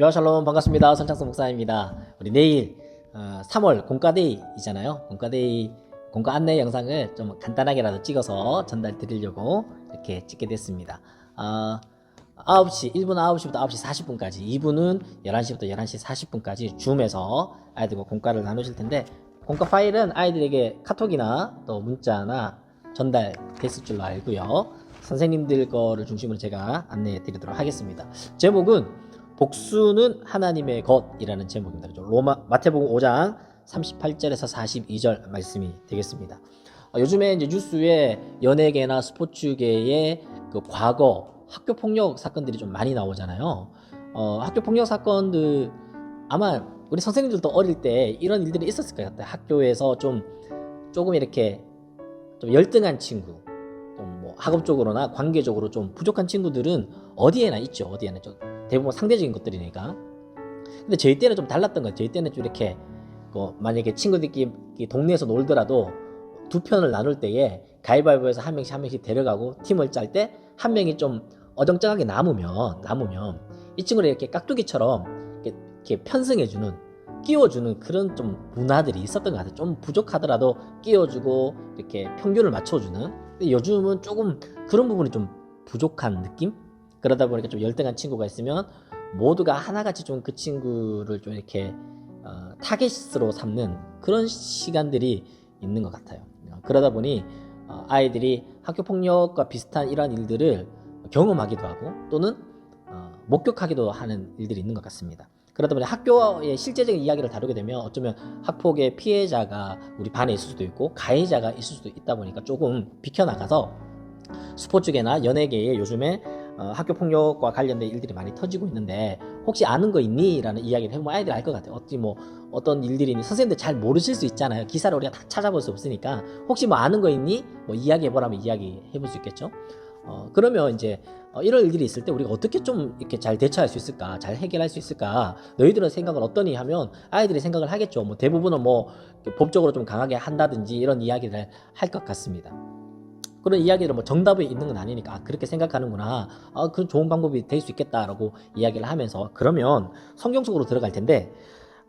요하 샬롬 반갑습니다. 선창수 목사입니다. 우리 내일 어, 3월 공과데이이잖아요. 공과데이 공과 안내 영상을 좀 간단하게라도 찍어서 전달 드리려고 이렇게 찍게 됐습니다. 어, 9시, 1분 9시부터 9시 40분까지, 2분은 11시부터 11시 40분까지 줌에서 아이들과 공과를 나누실 텐데, 공과 파일은 아이들에게 카톡이나 또 문자나 전달 됐을 줄로 알고요. 선생님들 거를 중심으로 제가 안내해 드리도록 하겠습니다. 제목은 복수는 하나님의 것이라는 제목입니다. 로마 마태복음 5장 38절에서 42절 말씀이 되겠습니다. 어, 요즘에 이제 뉴스에 연예계나 스포츠계의 그 과거 학교 폭력 사건들이 좀 많이 나오잖아요. 어, 학교 폭력 사건들 아마 우리 선생님들도 어릴 때 이런 일들이 있었을 것 같아요. 학교에서 좀 조금 이렇게 좀 열등한 친구, 좀 뭐 학업적으로나 관계적으로 좀 부족한 친구들은 어디에나 있죠. 어디에나 좀 대부분 상대적인 것들이니까. 근데 저희 때는 좀 달랐던 거예요. 저희 때는 좀 이렇게 그 만약에 친구들끼리 동네에서 놀더라도 두 편을 나눌 때에 가위바위보에서 한 명씩 한 명씩 데려가고 팀을 짤 때 한 명이 좀 어정쩡하게 남으면 남으면 이 친구를 이렇게 깍두기처럼 이렇게, 이렇게 편승해주는 끼워주는 그런 좀 문화들이 있었던 것 같아요. 좀 부족하더라도 끼워주고 이렇게 평균을 맞춰주는. 근데 요즘은 조금 그런 부분이 좀 부족한 느낌? 그러다 보니까 좀 열등한 친구가 있으면 모두가 하나같이 좀 그 친구를 좀 이렇게 어, 타겟으로 삼는 그런 시간들이 있는 것 같아요. 어, 그러다 보니 어, 아이들이 학교 폭력과 비슷한 이러한 일들을 경험하기도 하고 또는 어, 목격하기도 하는 일들이 있는 것 같습니다. 그러다 보니 학교의 실제적인 이야기를 다루게 되면 어쩌면 학폭의 피해자가 우리 반에 있을 수도 있고 가해자가 있을 수도 있다 보니까 조금 비켜나가서 스포츠계나 연예계에 요즘에 어, 학교 폭력과 관련된 일들이 많이 터지고 있는데 혹시 아는 거 있니? 라는 이야기를 해보면 아이들이 알것 같아요. 어찌 뭐 어떤 일들이 있니? 선생님들 잘 모르실 수 있잖아요. 기사를 우리가 다 찾아볼 수 없으니까 혹시 뭐 아는 거 있니? 뭐 이야기해보라면 이야기해볼 수 있겠죠. 어, 그러면 이제 어, 이런 일들이 있을 때 우리가 어떻게 좀 이렇게 잘 대처할 수 있을까? 잘 해결할 수 있을까? 너희들은 생각을 어떠니 하면 아이들이 생각을 하겠죠. 뭐 대부분은 뭐 법적으로 좀 강하게 한다든지 이런 이야기를 할 것 같습니다. 그런 이야기를 뭐 정답이 있는 건 아니니까 아, 그렇게 생각하는구나. 아, 그 좋은 방법이 될 수 있겠다라고 이야기를 하면서 그러면 성경 속으로 들어갈 텐데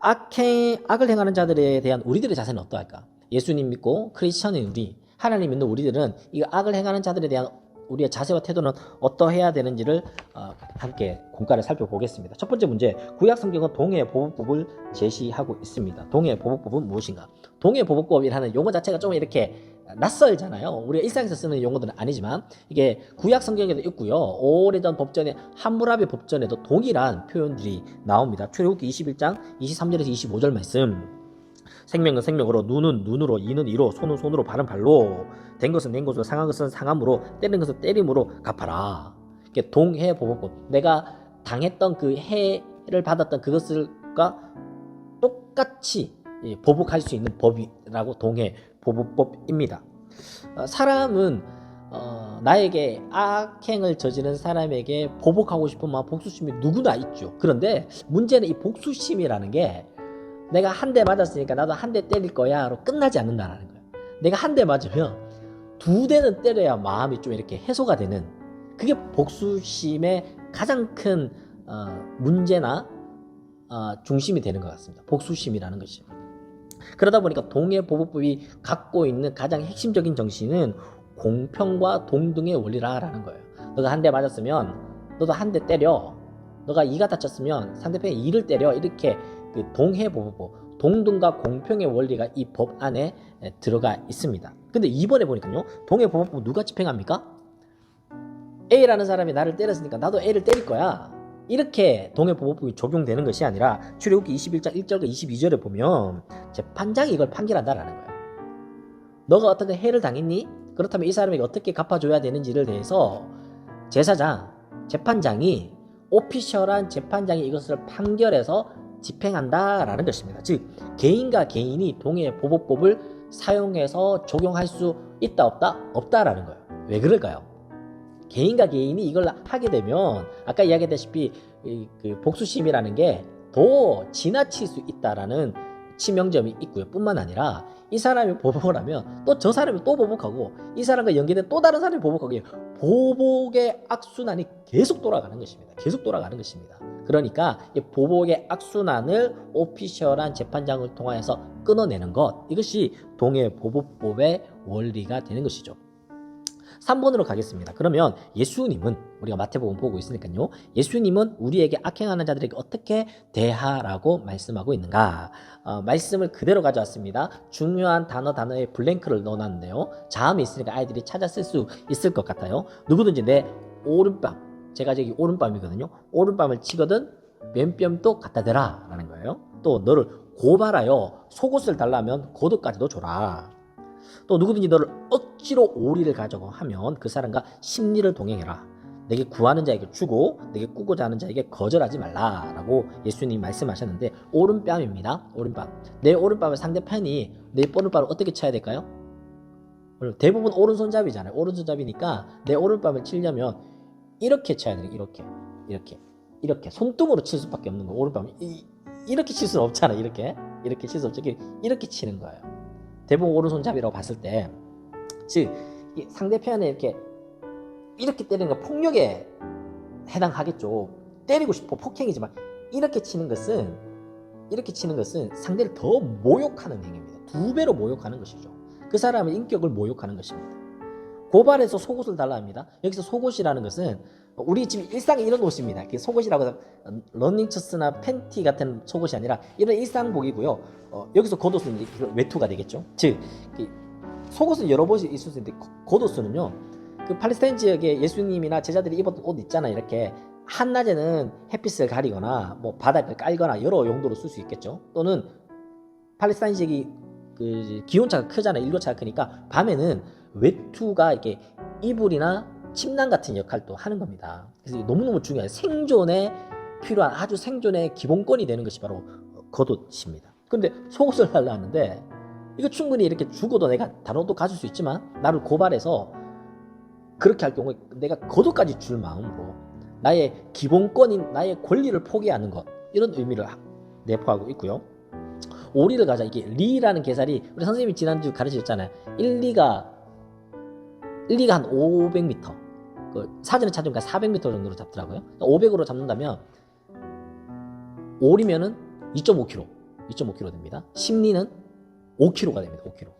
악행 악을 행하는 자들에 대한 우리들의 자세는 어떠할까? 예수님 믿고 크리스천인 우리 하나님 믿는 우리들은 이 악을 행하는 자들에 대한 우리의 자세와 태도는 어떠해야 되는지를 어, 함께 공과를 살펴보겠습니다. 첫 번째 문제, 구약 성경은 동해 보복법을 제시하고 있습니다. 동해 보복법은 무엇인가? 동해 보복법이라는 용어 자체가 좀 이렇게 낯설잖아요. 우리가 일상에서 쓰는 용어들은 아니지만 이게 구약 성경에도 있고요. 오래전 법전에 함무라비 법전에도 동일한 표현들이 나옵니다. 출애굽기 21장 23절에서 25절 말씀. 생명은 생명으로 눈은 눈으로 이는 이로 손은 손으로 발은 발로 된 것은 된 것으로 상한 것은 상함으로 때린 것은 때림으로 갚아라. 이게 동해 보복법. 내가 당했던 그 해를 받았던 그것을과 똑같이 예, 보복할 수 있는 법이라고 동해 보복법입니다. 어, 사람은 어, 나에게 악행을 저지른 사람에게 보복하고 싶은 마음, 복수심이 누구나 있죠. 그런데 문제는 이 복수심이라는 게 내가 한 대 맞았으니까 나도 한 대 때릴 거야로 끝나지 않는다는 거예요. 내가 한 대 맞으면 두 대는 때려야 마음이 좀 이렇게 해소가 되는 그게 복수심의 가장 큰 어, 문제나 어, 중심이 되는 것 같습니다. 복수심이라는 것이. 그러다 보니까 동해보복법이 갖고 있는 가장 핵심적인 정신은 공평과 동등의 원리라라는 거예요. 너가 한 대 맞았으면 너도 한 대 때려. 너가 이가 다쳤으면 상대편의 이를 때려. 이렇게 그 동해보복법, 동등과 공평의 원리가 이 법 안에 들어가 있습니다. 근데 이번에 보니까요, 동해보복법 누가 집행합니까? A라는 사람이 나를 때렸으니까 나도 A를 때릴 거야. 이렇게 동해보복법이 적용되는 것이 아니라 출애굽기 21장 1절과 22절에 보면 재판장이 이걸 판결한다라는 거예요. 너가 어떤 해를 당했니? 그렇다면 이 사람에게 어떻게 갚아줘야 되는지를 대해서 제사장, 재판장이 오피셜한 재판장이 이것을 판결해서 집행한다라는 것입니다. 즉 개인과 개인이 동해보복법을 사용해서 적용할 수 있다 없다 없다라는 거예요. 왜 그럴까요? 개인과 개인이 이걸 하게 되면 아까 이야기했다시피 그 복수심이라는 게 더 지나칠 수 있다라는 치명점이 있고요. 뿐만 아니라 이 사람이 보복을 하면 또 저 사람이 또 보복하고 이 사람과 연계된 또 다른 사람이 보복하고 보복의 악순환이 계속 돌아가는 것입니다. 계속 돌아가는 것입니다. 그러니까 이 보복의 악순환을 오피셜한 재판장을 통하여서 끊어내는 것 이것이 동해 보복법의 원리가 되는 것이죠. 3번으로 가겠습니다. 그러면 예수님은 우리가 마태복음 보고 있으니까요. 예수님은 우리에게 악행하는 자들에게 어떻게 대하라고 말씀하고 있는가? 어, 말씀을 그대로 가져왔습니다. 중요한 단어 단어에 블랭크를 넣어놨는데요. 자음이 있으니까 아이들이 찾아 쓸 수 있을 것 같아요. 누구든지 내 오른밤, 제가 저기 오른밤이거든요. 오른밤을 치거든 왼뺨도 갖다 대라 라는 거예요. 또 너를 고발하여 속옷을 달라면 겉옷까지도 줘라. 또 누구든지 너를 억 지로 오리를 가져고 하면 그 사람과 심리를 동행해라. 내게 구하는 자에게 주고 내게 꾸고자 하는 자에게 거절하지 말라라고 예수님이 말씀하셨는데 오른뺨입니다. 오른뺨. 내 오른뺨을 상대편이 내 오른뺨을 어떻게 쳐야 될까요? 대부분 오른손잡이잖아요. 오른손잡이니까 내 오른뺨을 치려면 이렇게 쳐야 돼요. 이렇게. 이렇게. 이렇게 손등으로 칠 수밖에 없는 거예요. 오른밤 이, 이렇게 칠 수는 없잖아. 이렇게. 이렇게 칠 수 없죠. 이렇게 치는 거예요. 대부분 오른손잡이라고 봤을 때, 즉 상대편에 이렇게 이렇게 때리는 건 폭력에 해당하겠죠. 때리고 싶어 폭행이지만 이렇게 치는 것은 이렇게 치는 것은 상대를 더 모욕하는 행위입니다. 두 배로 모욕하는 것이죠. 그 사람의 인격을 모욕하는 것입니다. 고발해서 속옷을 달라 합니다. 여기서 속옷이라는 것은 우리 지금 일상에 이런 옷입니다. 이게 속옷이라고 해서 러닝처스나 팬티 같은 속옷이 아니라 이런 일상복이고요. 어, 여기서 겉옷은 외투가 되겠죠. 즉이 속옷은 여러 벌이 있을 수 있는데 겉- 겉옷은요. 그 팔레스타인 지역에 예수님이나 제자들이 입었던 옷 있잖아요. 이렇게 한낮에는 햇빛을 가리거나 뭐 바닥을 깔거나 여러 용도로 쓸 수 있겠죠. 또는 팔레스타인 지역이 그 기온차가 크잖아요. 일교차가 크니까 밤에는 외투가 이렇게 이불이나 침낭 같은 역할도 하는 겁니다. 그래서 너무너무 중요해요. 생존에 필요한 아주 생존의 기본권이 되는 것이 바로 겉옷입니다. 근데 속옷을 달라 하는데 이거 충분히 이렇게 죽어도 내가 옷도 가질 수 있지만 나를 고발해서 그렇게 할 경우에 내가 겉옷까지 줄 마음으로 나의 기본권인 나의 권리를 포기하는 것 이런 의미를 내포하고 있고요. 오리를 가자 이게 리라는 계산이 우리 선생님이 지난주 가르치셨잖아요. 1, 2가 1, 2가 한 500m 그 사진을 찾으니까 400m 정도로 잡더라고요. 500으로 잡는다면 오리면은 2.5km 2.5km 됩니다. 심리는 5km가 됩니다. 5km.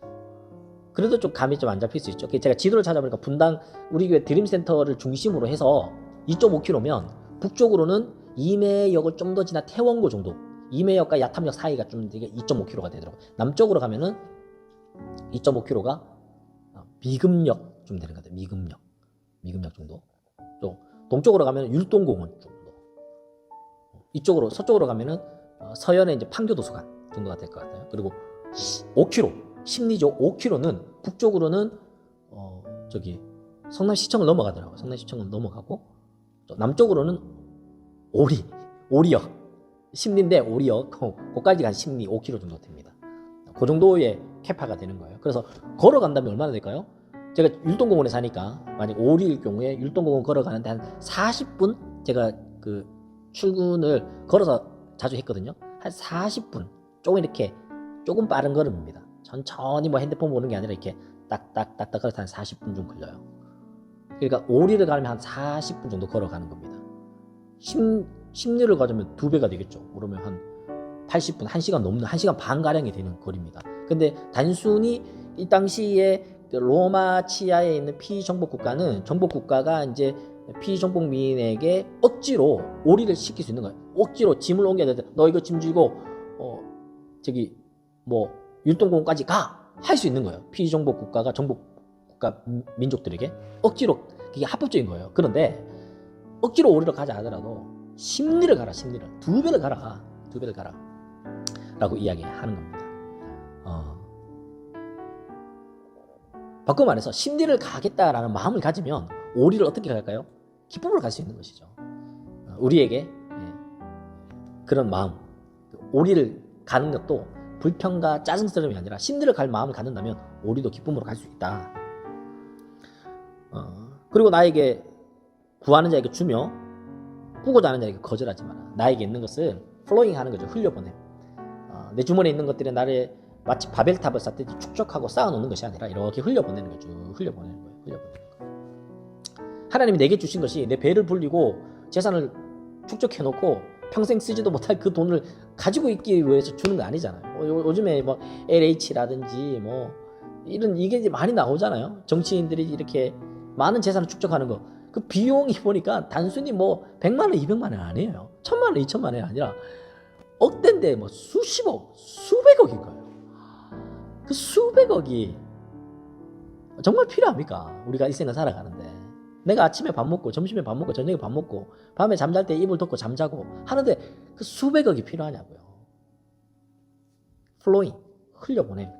그래도 좀 감이 좀 안 잡힐 수 있죠. 제가 지도를 찾아보니까 분당 우리 교회 드림센터를 중심으로 해서 2.5km면 북쪽으로는 이매역을 좀 더 지나 태원고 정도 이매역과 야탐역 사이가 좀 되게 2.5km가 되더라고요. 남쪽으로 가면은 2.5km가 미금역 좀 되는 것 같아요. 미금역. 미금역 정도. 또 동쪽으로 가면 율동공원 정도. 이쪽으로 서쪽으로 가면은 어, 서현의 이제 판교도서관 정도가 될 것 같아요. 그리고 5km 심리적 5km는 북쪽으로는 어 저기 성남시청을 넘어가더라고요. 성남시청을 넘어가고 또 남쪽으로는 오리 오리역 심리인데 오리역 거기까지 간 심리 5km 정도 됩니다. 그 정도의 캐파가 되는 거예요. 그래서 걸어간다면 얼마나 될까요? 제가 율동공원에 사니까 만약 오리일 경우에 율동공원 걸어가는데 한 40분 제가 그 출근을 걸어서 자주 했거든요. 한 40분 조금 이렇게 조금 빠른 걸음입니다. 천천히 뭐 핸드폰 보는 게 아니라 이렇게 딱딱딱딱 걸어서 한 40분 좀 걸려요. 그러니까 오리를 가려면 한 40분 정도 걸어가는 겁니다. 심, 심리를 가자면 두 배가 되겠죠. 그러면 한 80분, 1시간 넘는 1시간 반 가량이 되는 거리입니다. 근데 단순히 이 당시에 그 로마 치하에 있는 피정복 국가는 정복 국가가 이제 피정복민에게 억지로 오리를 시킬 수 있는 거예요. 억지로 짐을 옮겨야 되는데 너 이거 짐 지고 어 저기 뭐 율동공원까지 가 할 수 있는 거예요. 피정복 국가가 정복 국가 민족들에게 억지로 그게 합법적인 거예요. 그런데 억지로 오리를 가자 하더라도 심리를 가라 심리를 두 배를 가라 두 배를 가라 라고 이야기하는 겁니다. 어. 바꿔 말해서 심리를 가겠다라는 마음을 가지면 오리를 어떻게 갈까요? 기쁨을 갈수 있는 것이죠. 어, 우리에게 예, 그런 마음, 오리를 가는 것도 불평과 짜증스러움이 아니라 심리를 갈 마음을 갖는다면 오리도 기쁨으로 갈 수 있다. 어, 그리고 나에게 구하는 자에게 주며 꾸고자 하는 자에게 거절하지 마라. 나에게 있는 것을 플로잉 하는 거죠. 흘려보내. 어, 내 주머니에 있는 것들이 나를 마치 바벨탑을 쌓듯이 축적하고 쌓아놓는 것이 아니라 이렇게 흘려보내는 거죠. 흘려보내는 거예요. 흘려보내는 거. 하나님이 내게 주신 것이 내 배를 불리고 재산을 축적해놓고 평생 쓰지도 못할 그 돈을 가지고 있기 위해서 주는 거 아니잖아요. 어, 요- 요즘에 뭐 LH라든지 뭐 이런 이게 이제 많이 나오잖아요. 정치인들이 이렇게 많은 재산을 축적하는 거. 그 비용이 보니까 단순히 뭐 100만 원, 200만 원 아니에요. 1000만 원, 2000만 원이 아니라 억대인데 뭐 수십억, 수백억인 거예요. 그 수백억이 정말 필요합니까? 우리가 일생을 살아가는데. 내가 아침에 밥 먹고, 점심에 밥 먹고, 저녁에 밥 먹고, 밤에 잠잘 때 이불 덮고 잠자고 하는데 그 수백억이 필요하냐고요. 플로잉, 흘려보내.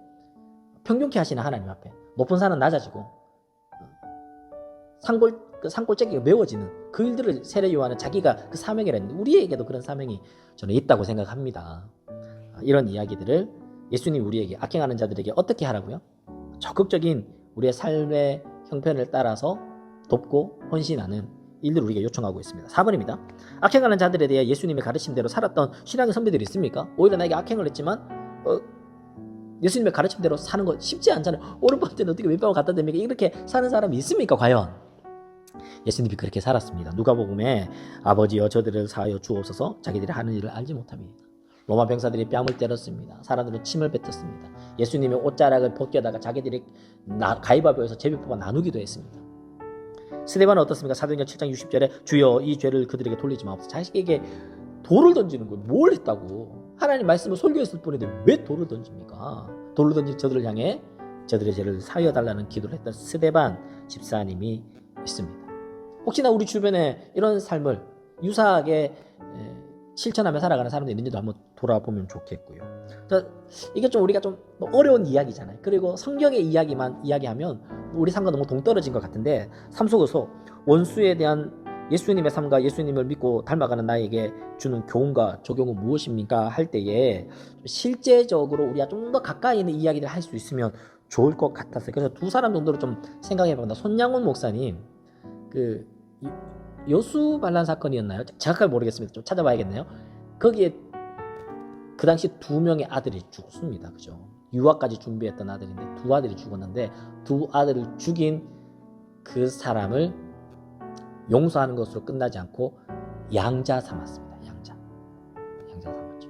평균케 하시는 하나님 앞에. 높은 산은 낮아지고, 산골, 그 산골짜기가 메워지는 그 일들을 세례 요한은 자기가 그 사명이라 했는데 우리에게도 그런 사명이 저는 있다고 생각합니다. 이런 이야기들을 예수님 우리에게 악행하는 자들에게 어떻게 하라고요? 적극적인 우리의 삶의 형편을 따라서 돕고 헌신하는 일들을 우리가 요청하고 있습니다. 4번입니다. 악행하는 자들에 대해 예수님의 가르침대로 살았던 신앙의 선배들이 있습니까? 오히려 나에게 악행을 했지만 어, 예수님의 가르침대로 사는 거 쉽지 않잖아요. 오른밤 때는 어떻게 왼밤을 갖다 댑니까? 이렇게 사는 사람이 있습니까? 과연? 예수님이 그렇게 살았습니다. 누가복음에 아버지여 저들을 사하여 주옵소서 자기들이 하는 일을 알지 못합니다. 로마 병사들이 뺨을 때렸습니다. 사람들은 침을 뱉었습니다. 예수님의 옷자락을 벗겨다가 자기들이 나, 가위바위보에서 제비뽑아 나누기도 했습니다. 스데반은 어떻습니까? 사도행전 7장 60절에 주여 이 죄를 그들에게 돌리지 마옵소서. 자식에게 돌을 던지는 거예요. 뭘 했다고? 하나님 말씀을 설교했을 뿐인데 왜 돌을 던집니까? 돌을 던진 저들을 향해 저들의 죄를 사하여 달라는 기도를 했던 스데반 집사님이 있습니다. 혹시나 우리 주변에 이런 삶을 유사하게 에, 실천하며 살아가는 사람들이 있는지도 한번 돌아보면 좋겠고요. 자, 이게 좀 우리가 좀 어려운 이야기잖아요. 그리고 성경의 이야기만 이야기하면 우리 삶과 너무 동떨어진 것 같은데 삶 속에서 원수에 대한 예수님의 삶과 예수님을 믿고 닮아가는 나에게 주는 교훈과 적용은 무엇입니까? 할 때에 실제적으로 우리가 좀 더 가까이 있는 이야기를 할 수 있으면 좋을 것 같았어요. 그래서 두 사람 정도를 좀 생각해봤다. 손양훈 목사님, 그 여수 반란 사건이었나요? 정확하게 모르겠습니다. 좀 찾아봐야겠네요. 거기에 그 당시 두 명의 아들이 죽었습니다. 그죠? 유아까지 준비했던 아들인데 두 아들이 죽었는데 두 아들을 죽인 그 사람을 용서하는 것으로 끝나지 않고 양자 삼았습니다. 양자. 양자 삼았죠.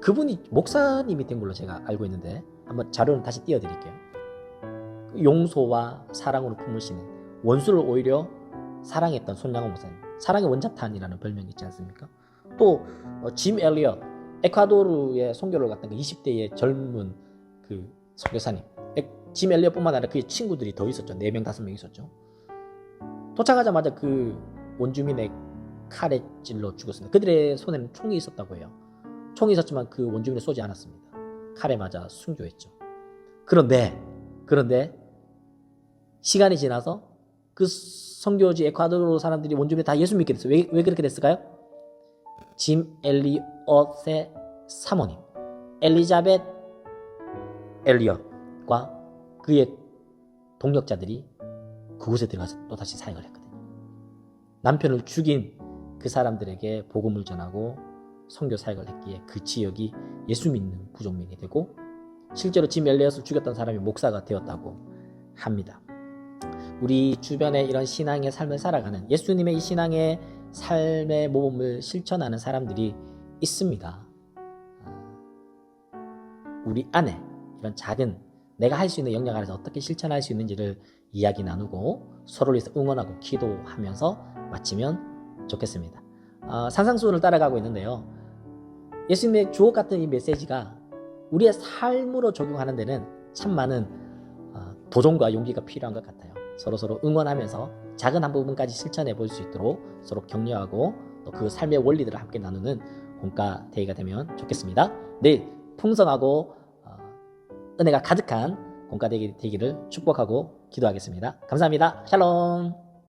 그분이 목사님이 된 걸로 제가 알고 있는데 한번 자료는 다시 띄워드릴게요. 용서와 사랑으로 품으시는 원수를 오히려 사랑했던 손양호 목사님. 사랑의 원자탄이라는 별명이 있지 않습니까? 또짐 엘리엇 에콰도르의 선교를 갔던 그 20대의 젊은 그 선교사님. 에- 짐 엘리엇뿐만 아니라 그의 친구들이 더 있었죠. 4명, 5명 있었죠. 도착하자마자 그 원주민의 칼에 찔러 죽었습니다. 그들의 손에는 총이 있었다고 해요. 총이 있었지만 그 원주민을 쏘지 않았습니다. 칼에 맞아 순교했죠. 그런데 그런데 시간이 지나서 그 선교지 에콰도르 사람들이 원주민 다 예수 믿게 됐어요. 왜, 왜 그렇게 됐을까요? 짐 엘리엇의 사모님 엘리자벳 엘리엇과 그의 동력자들이 그곳에 들어가서 또 다시 사역을 했거든요. 남편을 죽인 그 사람들에게 복음을 전하고 선교 사역을 했기에 그 지역이 예수 믿는 부족민이 되고 실제로 짐 엘리엇을 죽였던 사람이 목사가 되었다고 합니다. 우리 주변에 이런 신앙의 삶을 살아가는 예수님의 이 신앙의 삶의 모범을 실천하는 사람들이 있습니다. 아, 우리 안에 이런 작은 내가 할 수 있는 영역 안에서 어떻게 실천할 수 있는지를 이야기 나누고 서로를 위해서 응원하고 기도하면서 마치면 좋겠습니다. 아, 산상수훈을 따라가고 있는데요. 예수님의 주옥 같은 이 메시지가 우리의 삶으로 적용하는 데는 참 많은 어, 도전과 용기가 필요한 것 같아요. 서로 서로 응원하면서 작은 한 부분까지 실천해 볼 수 있도록 서로 격려하고 또 그 삶의 원리들을 함께 나누는 공과 대회가 되면 좋겠습니다. 내일 풍성하고 어, 은혜가 가득한 공과 대회 되기를 축복하고 기도하겠습니다. 감사합니다. 샬롬.